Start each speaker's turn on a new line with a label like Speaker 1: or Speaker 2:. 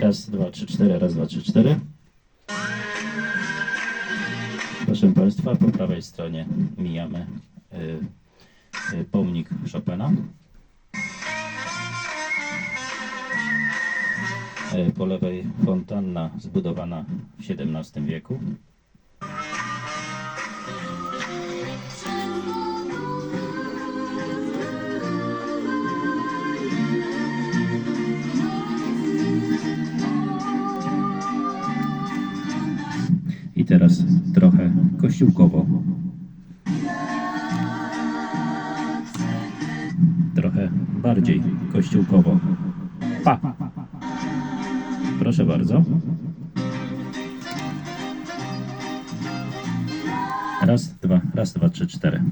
Speaker 1: Raz, dwa, trzy, cztery, raz, dwa, trzy, cztery. Proszę Państwa, po prawej stronie mijamy y, y, pomnik Chopina. Y, Po lewej fontanna zbudowana w XVII wieku. Teraz trochę kościółkowo. Trochę bardziej kościółkowo. Pa! Proszę bardzo. Raz, dwa, raz, dwa, trzy, cztery.